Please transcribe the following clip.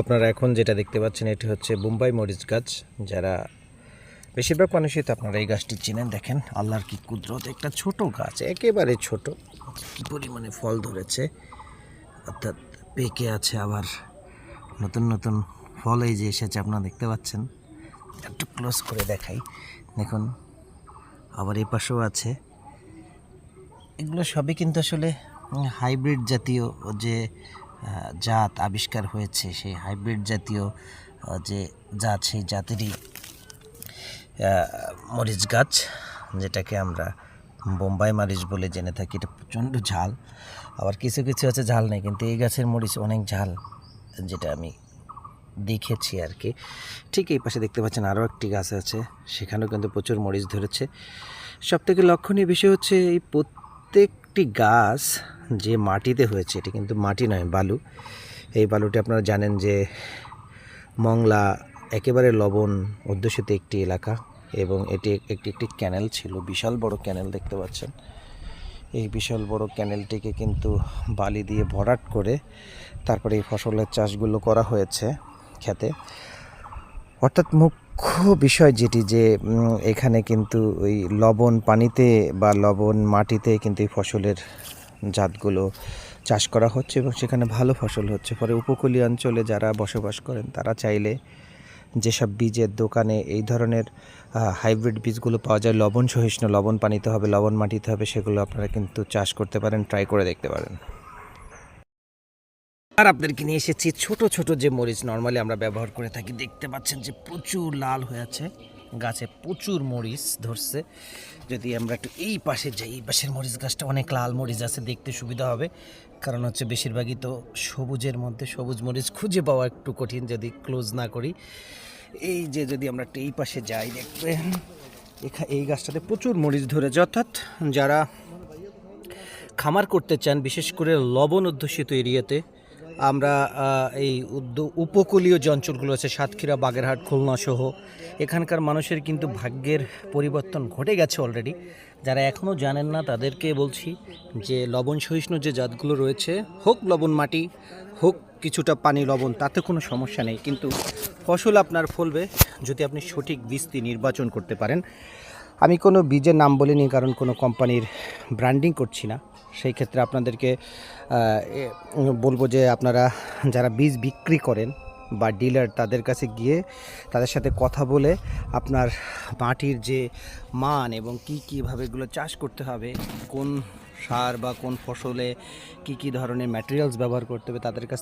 আপনারা এখন যেটা দেখতে পাচ্ছেন, এটি হচ্ছে বোম্বাই মরিচ গাছ। যারা বেশিরভাগ মানুষই তো আপনারা এই গাছটি চিনেন, দেখেন আল্লাহর কি কুদরত, একটা ছোট গাছ, একেবারে ছোট। কি পরিমাণে ফল ধরেছে, অর্থাৎ পেকে আছে আবার নতুন নতুন ফল এই যে এসেছে, আপনারা দেখতে পাচ্ছেন। একটু ক্লোজ করে দেখাই। দেখুন, আবার এই পাশেও আছে। এগুলো সবই কিন্তু আসলে হাইব্রিড জাতীয় যে জাত আবিষ্কার হয়েছে, সেই হাইব্রিড জাতীয় যে জাত, সেই জাতেরই মরিচ গাছ, যেটাকে আমরা বোম্বাই মরিচ বলে জেনে থাকি। এটা প্রচণ্ড ঝাল। আবার কিছু কিছু আছে, ঝাল নেই, কিন্তু এই গাছের মরিচ অনেক ঝাল, যেটা আমি দেখেছি আর কি। ঠিক এই পাশে দেখতে পাচ্ছেন আরও একটি গাছ আছে, সেখানেও কিন্তু প্রচুর মরিচ ধরেছে। সব থেকে লক্ষণীয় বিষয় হচ্ছে এই প্রত্যেকটি গাছ যে মাটিতে হয়েছে, এটি কিন্তু মাটি নয়, বালু। এই বালুটি আপনারা জানেন যে মংলা একেবারে লবণ অধ্যুষিত একটি এলাকা এবং এটি একটি একটি ক্যানেল ছিল, বিশাল বড় ক্যানেল দেখতে পাচ্ছেন। এই বিশাল বড় ক্যানেলটিকে কিন্তু বালি দিয়ে ভরাট করে তারপরে এই ফসলের চাষগুলো করা হয়েছে খেতে। অর্থাৎ মুখ্য বিষয় যেটি যে এখানে কিন্তু ওই লবণ পানিতে বা লবণ মাটিতে কিন্তু এই ফসলের জাতগুলো চাষ করা হচ্ছে এবং সেখানে ভালো ফসল হচ্ছে। পরে উপকূলীয় অঞ্চলে যারা বসবাস করেন, তারা চাইলে যেসব বীজের দোকানে এই ধরনের হাইব্রিড বীজগুলো পাওয়া যায়, লবণ সহিষ্ণু, লবণ পানিতে হবে, লবণ মাটিতে হবে, সেগুলো আপনারা কিন্তু চাষ করতে পারেন ট্রাই করে দেখতে পারেন। আর আপনাদেরকে নিয়ে এসেছি ছোট ছোট যে মরিচ নর্মালি আমরা ব্যবহার করে থাকি, দেখতে পাচ্ছেন যে প্রচুর লাল হয়ে আছে। গাছে প্রচুর মরিচ ধরছে। যদি আমরা একটু এই পাশে যাই, এই পাশের মরিচ গাছটা অনেক লাল মরিচ আছে, দেখতে সুবিধা হবে। কারণ হচ্ছে বেশিরভাগই তো সবুজের মধ্যে সবুজ মরিচ খুঁজে পাওয়া একটু কঠিন যদি ক্লোজ না করি। এই যে যদি আমরা একটু এই পাশে যাই, দেখবেন এই গাছটাতে প্রচুর মরিচ ধরেছে। অর্থাৎ যারা খামার করতে চান, বিশেষ করে লবণ অধ্যুষিত এরিয়াতে আমরা এই উপকূলীয় যে অঞ্চলগুলো আছে, সাতক্ষীরা, বাগেরহাট, খুলনা সহ, এখানকার মানুষের কিন্তু ভাগ্যের পরিবর্তন ঘটে গেছে অলরেডি যারা এখনও জানেন না, তাদেরকে বলছি যে, লবণ সহিষ্ণু যে জাতগুলো রয়েছে, হোক লবণ মাটি, হোক কিছুটা পানি লবণ, তাতে কোনো সমস্যা নেই। কিন্তু ফসল আপনার ফলবে যদি আপনি সঠিক বীজটি নির্বাচন করতে পারেন। আমি কোনো বীজের নাম বলিনি, কারণ কোনো কোম্পানির ব্র্যান্ডিং করছি না। সেই ক্ষেত্রে আপনাদেরকে বলব যে আপনারা যারা বীজ বিক্রি করেন বা ডিলার তাদের কাছে গিয়ে তাদের সাথে কথা বলে আপনার মাটির যে মান এবং কি কীভাবে এগুলো চাষ করতে হবে, কোন সার বা কোন ফসলে কি কি ধরনের ম্যাটেরিয়ালস ব্যবহার করতে হবে তাদের কাছ